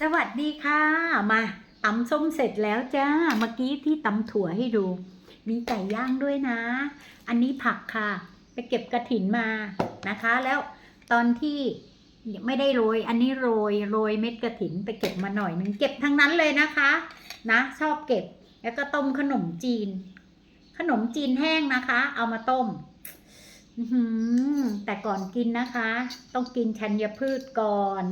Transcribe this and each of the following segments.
สวัสดีค่ะ มาตำส้มเสร็จแล้วจ้า เมื่อกี้ที่ตำถั่วให้ดู มีไก่ย่างด้วยนะ อันนี้ผักค่ะ ไปเก็บกระถินมานะคะ แล้วตอนที่ไม่ได้โรย อันนี้โรยโรยเม็ดกระถินไปเก็บมาหน่อยหนึงเก็บทั้งนั้นเลยนะคะ นะ ชอบเก็บแล้วก็ต้มขนมจีน ขนมจีนแห้งนะคะ เอามาต้มแต่ก่อนกินนะคะ ต้องกินชัญพืชก่อน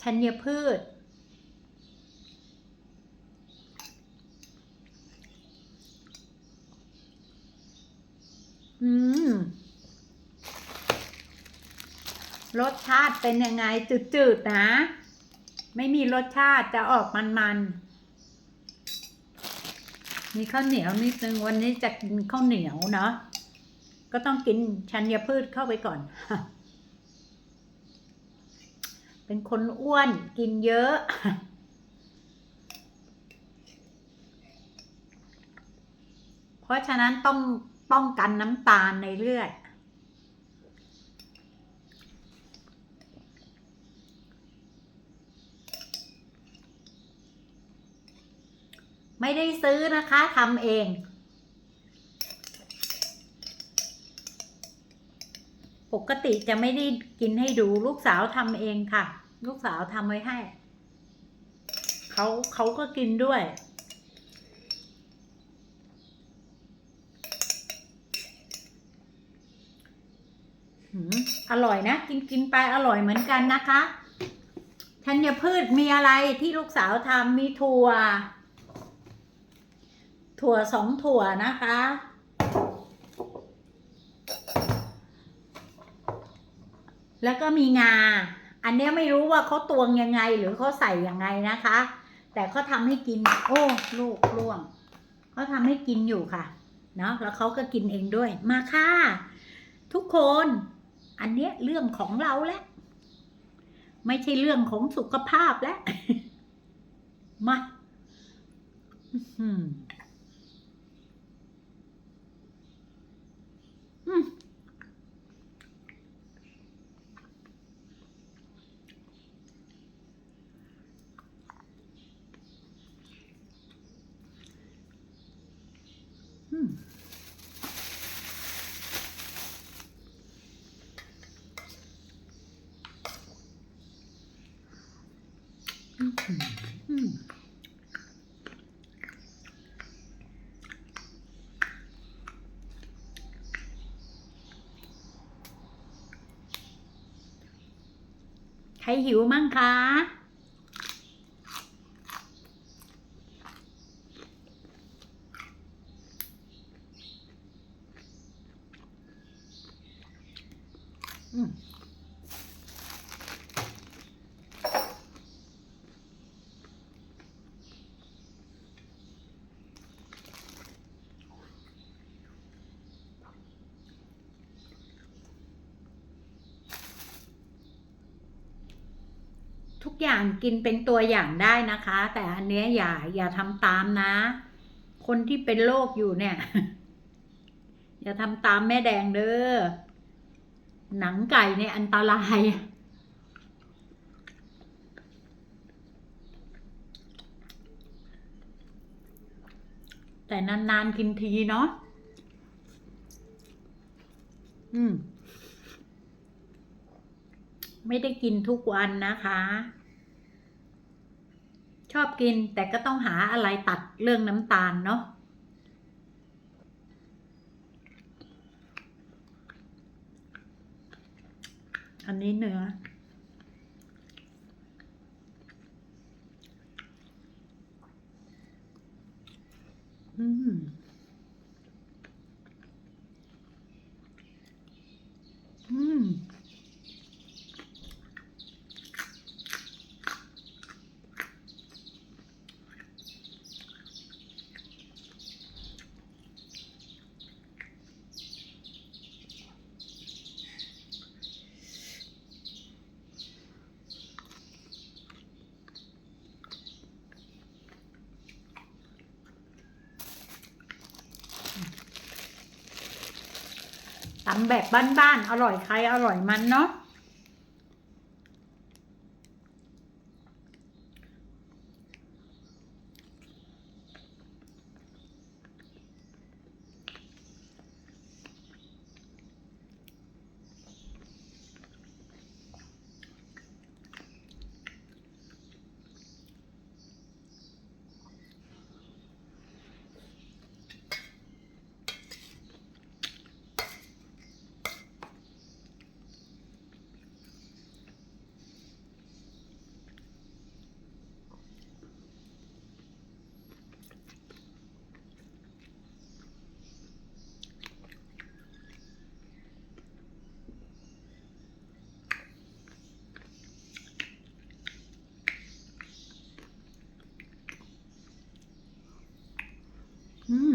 ชัญพืช อืม รสชาติเป็นยังไงจืดๆนะ ไม่มีรสชาติจะออกมันๆ มีข้าวเหนียวนิดนึงวันนี้จะกินข้าวเหนียวเนาะก็ต้องกินชัญพืชเข้าไปก่อน เป็นคนอ้วนกินเยอะเพราะฉะนั้นต้องป้องกันน้ำตาลในเลือดไม่ได้ซื้อนะคะทำเอง ปกติจะไม่ได้กินให้ดูลูกสาวทำเองค่ะ ลูกสาวทำไว้ให้เขาเขาก็กินด้วย อร่อยนะ กินกินไปอร่อยเหมือนกันนะคะธัญพืชมีอะไรที่ลูกสาวทำมีถั่ว ถั่วสองถั่วนะคะ แล้วก็มีงา อันนี้ไม่รู้ว่าเขาตวงยังไงหรือเขาใส่ยังไงนะคะ แต่เขาทำให้กิน โอ้ลูกล่วงเขาทำให้กินอยู่ค่ะ เนาะแล้วเขาก็กินเองด้วย มาค่ะ ทุกคน อันเนี้ยเรื่องของเราแล้วไม่ใช่เรื่องของสุขภาพแล้วมา อื้อ ใครหิวมั่งคะ อย่างกินเป็นตัวอย่างได้นะคะ แต่อันเนี้ยอย่าอย่าทำตามนะ คนที่เป็นโรคอยู่เนี่ย อย่าทำตามแม่แดงเด้อหนังไก่เนี่ยอันตราย แต่นานๆกินทีเนาะอืมไม่ได้กินทุกวันนะคะ อบกินแต่ก็ต้องหาอะไรตัดเรื่องน้ำตาลเนาะอันนี้เนื้อม อืม อ ตำแบบบ้านๆ อร่อยใครอร่อยมันเนาะ อืม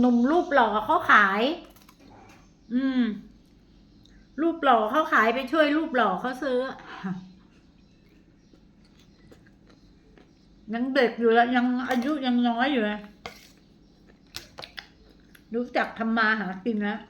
หนุ่มๆรูปหล่อเขาขาย อืม รูปหล่อเขาขายไปช่วยรูปหล่อเขาซื้อ ยังเด็กอยู่แล้วยังอายุยังน้อยอยู่เลยรู้จักทำมาหากินแล้ว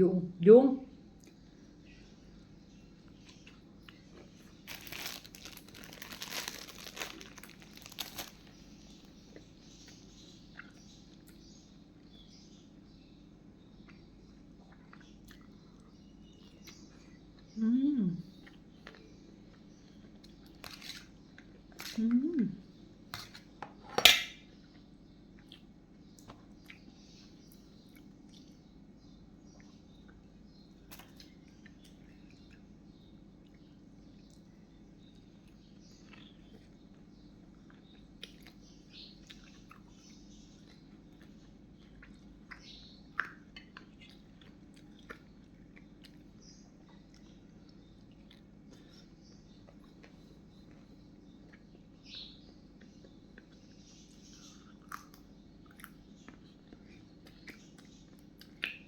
ยุงยุง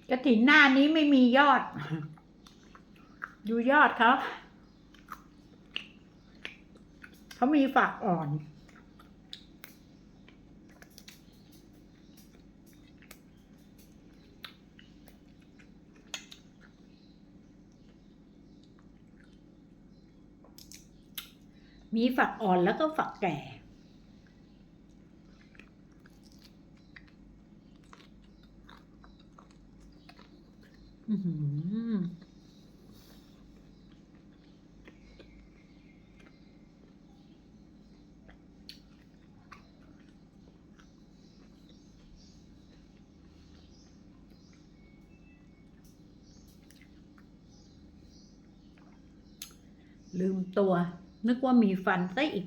กระถินหน้านี้ไม่มียอด ดูยอดเขาเขามีฝักอ่อน มีฝักอ่อนแล้วก็ฝักแก่ อือหือ ลืมตัว นึกว่ามีฟันซะอีก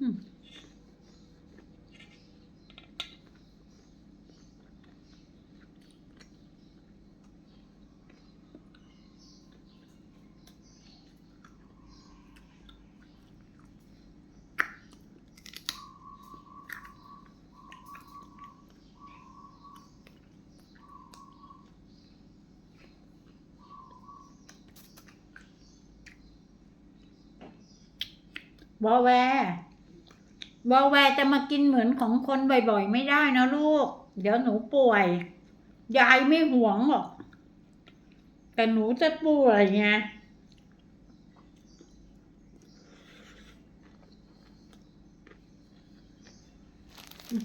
อืม วอแวร์วอแวร์จะมากินเหมือนของคนบ่อยๆ ไม่ได้นะลูก เดี๋ยวหนูป่วย ยายไม่ห่วงหรอก แต่หนูจะป่วยไงอืม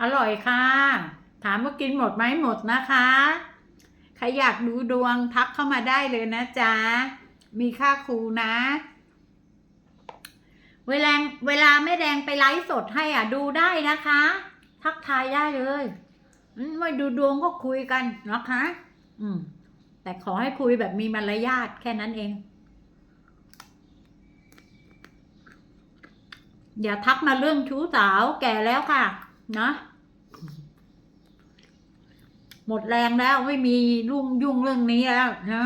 อร่อยค่ะ ถามว่ากินหมดไหมหมดนะคะ ใครอยากดูดวงทักเข้ามาได้เลยนะจ๊ะ มีค่าครูนะ เวลาเวลาแม่แดงไปไลฟ์สดให้อะดูได้นะคะ ทักทายได้เลยไม่ดูดวงก็คุยกันนะคะ อืม แต่ขอให้คุยแบบมีมารยาทแค่นั้นเอง อย่าทักมาเรื่องชู้สาวแก่แล้วค่ะ นะ หมดแรงแล้วไม่มีรุ่งยุ่งเรื่องนี้แล้วนะ